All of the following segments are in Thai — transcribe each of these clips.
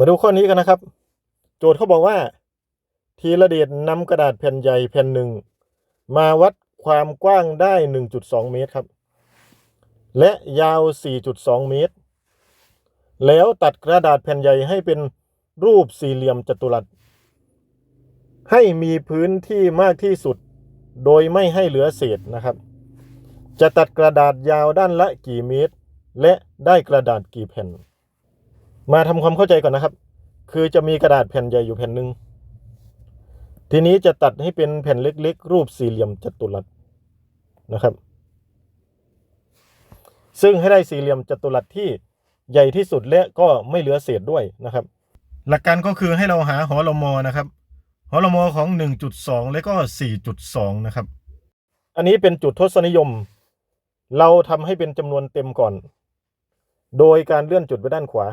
มาดูข้อนี้กันนะครับ โจทย์เขาบอกว่า ทีละเดชนำกระดาษแผ่นใหญ่แผ่นหนึ่ง มาวัดความกว้างได้ 1.2 เมตรครับ และยาว 4.2 เมตร แล้วตัดกระดาษแผ่นใหญ่ให้เป็นรูปสี่เหลี่ยมจัตุรัส ให้มีพื้นที่มากที่สุด โดยไม่ให้เหลือเศษนะครับ จะตัดกระดาษยาวด้านละกี่เมตร และได้กระดาษกี่แผ่น มาทำความเข้าใจก่อนนะครับ คือจะมีกระดาษแผ่นใหญ่อยู่แผ่นหนึ่งทีนี้จะตัดให้เป็นแผ่นเล็กๆ รูปสี่เหลี่ยมจัตุรัสนะครับ ซึ่งให้ได้สี่เหลี่ยมจัตุรัสที่ใหญ่ที่สุดและก็ไม่เหลือเศษด้วยนะครับ หลักการก็คือให้เราหาหอลมอนะครับหอลมอของ 1.2 และก็ 4.2 นะครับ อันนี้เป็นจุดทศนิยม เราทำให้เป็นจำนวนเต็มก่อน โดยการเลื่อนจุดไปด้านขวา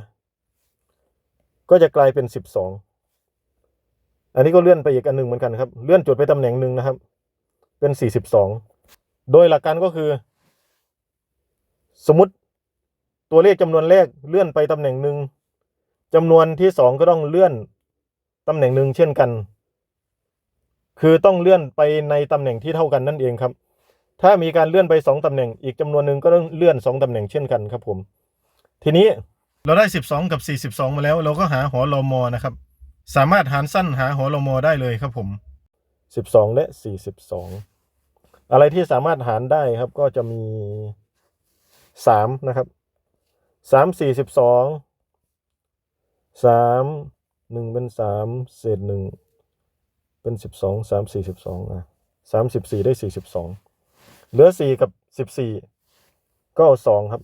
ก็จะกลายเป็น 12 อันนี้ก็เลื่อนไปอีกอันหนึ่งเหมือนกันครับ เลื่อนจุดไปตำแหน่งหนึ่งนะครับ เป็น 42 โดยหลักการก็คือ สมมติตัวเลขจำนวนแรกเลื่อนไปตำแหน่งหนึ่งจำนวนที่สองก็ต้องเลื่อนตำแหน่งหนึ่งเช่นกัน คือต้องเลื่อนไปในตำแหน่งที่เท่ากันนั่นเองครับ ถ้ามีการเลื่อนไปสองตำแหน่ง อีกจำนวนหนึ่งก็ต้องเลื่อนสองตำแหน่งเช่นกันครับผม ทีนี้ เราได้ 12 กับ 42 มาแล้ว เราก็หาหอลมอนะครับ สามารถหารสั้นหาหอลมอได้เลยครับผม 12 และ 42 อะไรที่สามารถหารได้ครับก็จะมี 3 นะครับ 3 42 3 1 เป็น 3 เศษ 1 เป็น 12 3 42อะ34 ได้ 42 เหลือ 4 กับ 14 ก็เอา2ครับ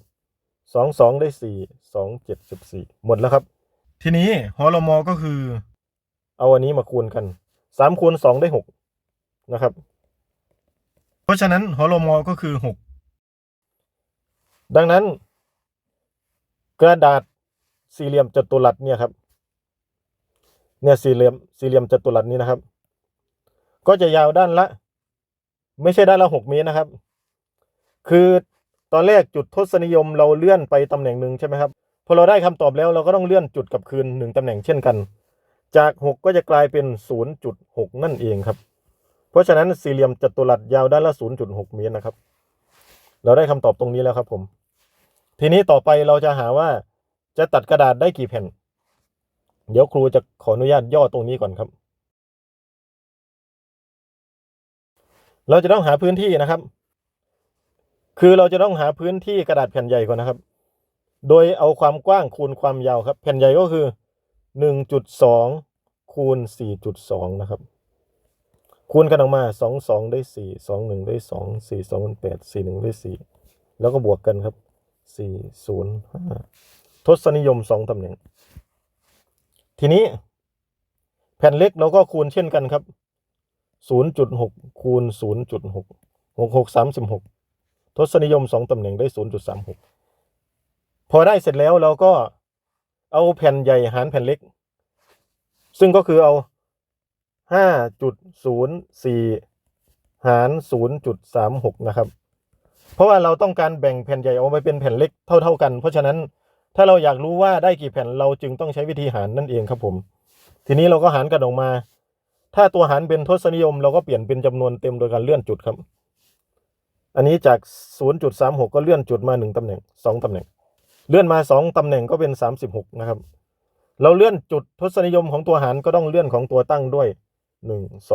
สองสองได้สี่สองเจ็ดสิบสี่หมดแล้วครับ ทีนี้หอลมอก็คือ เอาอันนี้มาคูณกันสามคูณสองได้หกนะครับ เพราะฉะนั้นหอลมอก็คือหกดังนั้น กระดาษสี่เหลี่ยมจัตุรัสเนี่ยครับเนี่ยสี่เหลี่ยมสี่เหลี่ยมจัตุรัสนี้นะครับ ก็จะยาวด้านละ ไม่ใช่ด้านละหกเมตรนะครับ คือ ตอนแรกจุดทศนิยมเราเลื่อนไปตำแหน่งหนึ่งใช่ไหมครับพอเราได้คำตอบแล้วเราก็ต้องเลื่อนจุดกลับคืนหนึ่งตำแหน่งเช่นกัน จากหกก็จะกลายเป็นศูนย์จุดหกนั่นเองครับ เพราะฉะนั้นสี่เหลี่ยมจัตุรัสยาวด้านละศูนย์จุดหกเมตรนะครับ เราได้คำตอบตรงนี้แล้วครับผม ทีนี้ต่อไปเราจะหาว่าจะตัดกระดาษได้กี่แผ่น เดี๋ยวครูจะขออนุญาตย่อตรงนี้ก่อนครับ เราจะต้องหาพื้นที่นะครับ คือเราจะต้องหาพื้นที่กระดาษแผ่นใหญ่ก่อนนะครับ โดยเอาความกว้างคูณความยาวครับ แผ่นใหญ่ก็คือหนึ่งจุดสองคูณสี่จุดสองนะครับ คูณกันออกมาสองสองได้สี่สองหนึ่งได้สองสี่สองเป็นึ่งได้สี่แล้วก็บวกกันครับสี่ศู4 0 5 ทศนิยมสองตำแหน่ง ทีนี้แผ่นเล็กเราก็คูณเช่นกันครับศูนย์จุดหกคูณศูนย์จุดหกหกสามสิบหก ทศนิยมสองตำแหน่งได้0.36พอได้เสร็จแล้วเราก็เอาแผ่นใหญ่หารแผ่นเล็ก ซึ่งก็คือเอา5.04หาร0.36นะครับ เพราะว่าเราต้องการแบ่งแผ่นใหญ่ออกไปเป็นแผ่นเล็กเท่า ๆ กัน เพราะฉะนั้นถ้าเราอยากรู้ว่าได้กี่แผ่นเราจึงต้องใช้วิธีหารนั่นเองครับผม ทีนี้เราก็หารกันออกมา ถ้าตัวหารเป็นทศนิยม เราก็เปลี่ยนเป็นจำนวนเต็มโดยการเลื่อนจุดครับ อันนี้จาก 0.36 ก็เลื่อนจุดมา 1ตำแหน่ง 2ตำแหน่ง เลื่อนมา 2ตำแหน่งก็เป็น 36 นะครับ เราเลื่อนจุดทศนิยมของตัวหารก็ต้องเลื่อนของตัวตั้งด้วย 1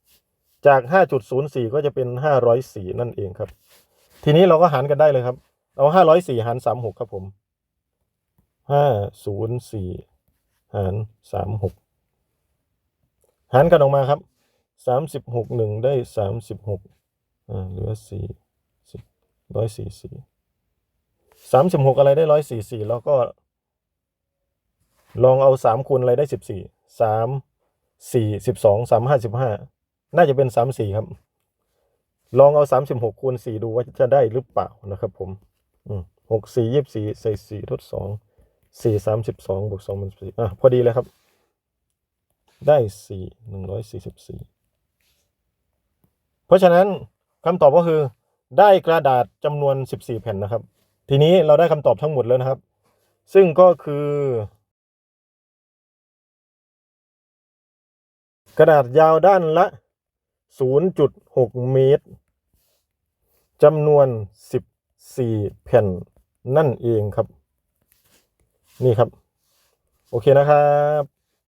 2 จาก 5.04 ก็จะเป็น 504 นั่นเองครับ ทีนี้เราก็หารกันได้เลยครับ เอา 504 หาร 36 ครับผม 504 หาร 36 หารกันออกมาครับ 36 1 ได้ 36อ่าเหลือสี่สิบ ร้อยสี่สี่สามสิบหกอะไรได้ร้อยสี่สี่แล้วก็ ลองเอาสามคูณอะไรได้สิบสี่สามสี่สิบสองสามห้าสิบห้าน่าจะเป็นสามสี่ครับ ลองเอาสามสิบหกคูณสี่ดูว่าจะได้หรือเปล่านะครับ ผมหกสี่ยี่สี่ใส่สี่ทดสองสี่สามสิบสองบวกสองเป็นสี่อะ พอดีเลยครับ ได้สี่หนึ่งร้อยสี่สิบสี่เพราะฉะนั้นคำตอบก็คือ ได้กระดาษจำนวน 14 แผ่นนะครับ ทีนี้เราได้คำตอบทั้งหมดแล้วนะครับ ซึ่งก็คือ กระดาษยาวด้านละ 0.6 เมตรจำนวน 14 แผ่นนั่นเองครับ นี่ครับ โอเคนะครับ